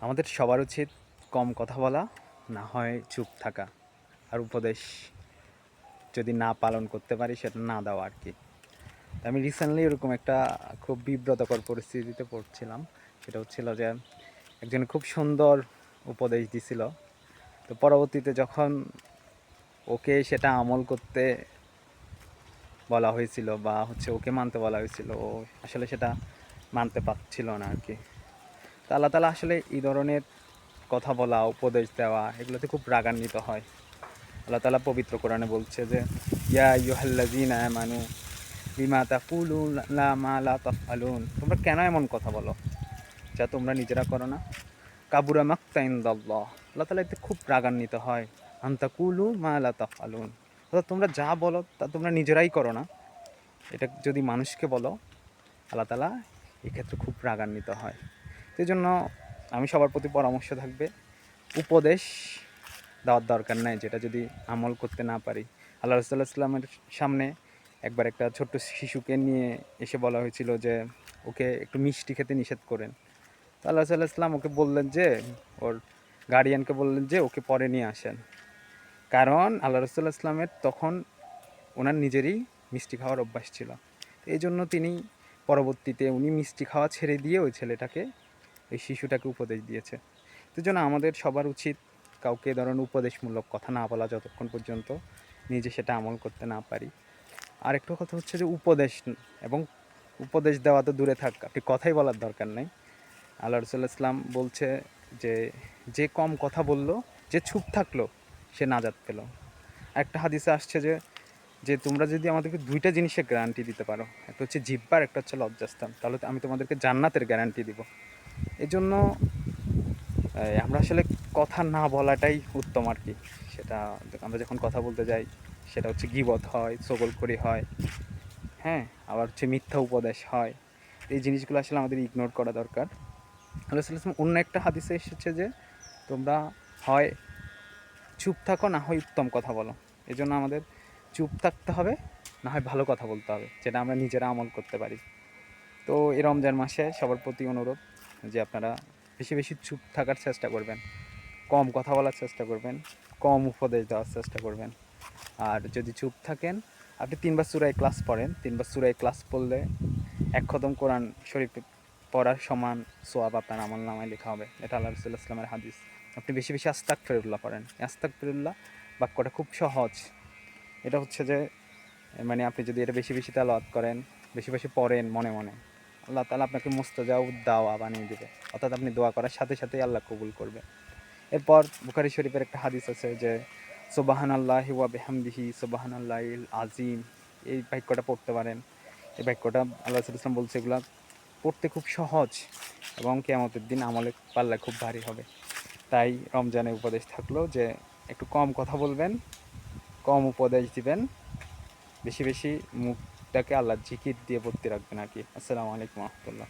আমাদের সবার উচিত কম কথা বলা, না হয় চুপ থাকা। আর উপদেশ যদি না পালন করতে পারি, সেটা না দেওয়া আর কি। আমি রিসেন্টলি এরকম একটা খুব বিব্রতকর পরিস্থিতিতে পড়ছিলাম। সেটা হচ্ছিল যে, একজন খুব সুন্দর উপদেশ দিছিল। তো পরবর্তীতে যখন ওকে সেটা আমল করতে বলা হয়েছিল বা হচ্ছে ওকে মানতে বলা হয়েছিল, ও আসলে সেটা মানতে পারছিল না আর কি। তো আল্লাহ তালা আসলে এই ধরনের কথা বলা, উপদেশ দেওয়া, এগুলোতে খুব রাগান্বিত হয়। আল্লাহ তালা পবিত্র কোরআনে বলছে যে, ইয়া ইউহাল্লাজিনা মানু বিমা তাকুলু লা মা লা তাফআলুন। তোমরা কেন এমন কথা বলো? যা তোমরা নিজেরা করো না। কাবুরা মাক্তাইন মাক্তাইন্দাল্লাহ আল্লাহ তালা এতে খুব রাগান্বিত হয়। আন্তাকুলু মা লা তাফআলুন। অর্থাৎ তোমরা যা বলো, তা তোমরা নিজেরাই করো না। এটা যদি মানুষকে বলো, আল্লাহ তালা এক্ষেত্রে খুব রাগান্বিত হয়। সেই জন্য আমি সবার প্রতি পরামর্শ থাকবে, উপদেশ দেওয়ার দরকার নাই, যেটা যদি আমল করতে না পারি। আল্লাহ রসুল্লাহ ইসলামের সামনে একবার একটা ছোট্ট শিশুকে নিয়ে এসে বলা হয়েছিল যে, ওকে একটু মিষ্টি খেতে নিষেধ করেন। তো আল্লাহ সাল্লাহ ইসলাম ওকে বললেন যে, ওর গার্ডিয়ানকে বললেন যে, ওকে পরে নিয়ে আসেন। কারণ আল্লাহ রসুল্লাহ ইসলামের তখন ওনার নিজেরই মিষ্টি খাওয়ার অভ্যাস ছিল। এই জন্য তিনি পরবর্তীতে উনি মিষ্টি খাওয়া ছেড়ে দিয়ে ওই ছেলেটাকে এই শিশুটাকে উপদেশ দিয়েছে। তো জন্য আমাদের সবার উচিত কাউকে এ ধরনের উপদেশমূলক কথা না বলা যতক্ষণ পর্যন্ত নিজে সেটা আমল করতে না পারি। আরেকটা কথা হচ্ছে যে উপদেশ এবং উপদেশ দেওয়া তো দূরে থাক, আপনি কথাই বলার দরকার নেই। আল্লাহ রসুল্লাহ ইসলাম বলছে যে যে কম কথা বলল, যে চুপ থাকল, সে নাজাত পেল। একটা হাদিসে আসছে যে যে তোমরা যদি আমাদেরকে দুইটা জিনিসের গ্যারান্টি দিতে পারো, একটা হচ্ছে জিব্বার একটা হচ্ছে লজ্জাস্থান, তাহলে আমি তোমাদেরকে জান্নাতের গ্যারান্টি দিব। এই জন্য আমরা আসলে কথা না বলাটাই উত্তম আর কি। সেটা আমরা যখন কথা বলতে যাই, সেটা হচ্ছে গিবত হয় সগলখড়ি হয় হ্যাঁ আবার হচ্ছে মিথ্যা উপদেশ হয়। এই জিনিসগুলো আসলে আমাদের ইগনোর করা দরকার। আল্লাহ অন্য একটা হাদিসে এসেছে যে, তোমরা হয় চুপ থাকো, না হয় উত্তম কথা বলো। এই জন্য আমাদের চুপ থাকতে হবে, না হয় ভালো কথা বলতে হবে, যেটা আমরা নিজেরা আমল করতে পারি। তো এই রমজান মাসে সবার প্রতি অনুরোধ যে আপনারা বেশি বেশি চুপ থাকার চেষ্টা করবেন, কম কথা বলার চেষ্টা করবেন, কম উপদেশ দেওয়ার চেষ্টা করবেন। আর যদি চুপ থাকেন, আপনি তিনবার সুরাই ক্লাস পড়েন। তিনবার সুরাই ক্লাস পড়লে এক খতম কোরআন শরীফ পড়ার সমান সোয়াব আপনার আমল নামায় লেখা হবে। এটা আল্লাহ রসুল্লাহ ইসলামের হাদিস। আপনি বেশি বেশি আস্তাক ফেরুল্লাহ পড়েন। আস্তাক ফেরুল্লাহ বাক্যটা খুব সহজ। এটা হচ্ছে যে মানে আপনি যদি এটা বেশি বেশি তালাওয়াত করেন, বেশি বেশি পড়েন মনে মনে। আল্লাহ তালা আপনাকে মুস্তাজাও দাওয়া বানিয়ে দেবে। অর্থাৎ আপনি দোয়া করার সাথে সাথেই আল্লাহ কবুল করবে। এরপর বুখারি শরীফের একটা হাদিস আছে যে সোবাহান আল্লাহ ওয়া বেহামদিহি সোবাহান আল্লাহ ইল আজিম এই বাক্যটা পড়তে পারেন। এই বাক্যটা আল্লাহ ইসলাম বলছে, এগুলো পড়তে খুব সহজ এবং কেয়ামতের দিন আমলে পাল্লা খুব ভারী হবে। তাই রমজানে উপদেশ থাকল যে, একটু কম কথা বলবেন, কম উপদেশ দিবেন, বেশি বেশি মুখটাকে আল্লাহ জিকির দিয়ে ভর্তি রাখবেন আর কি। আসসালামু আলাইকুম রহমতুল্লাহ।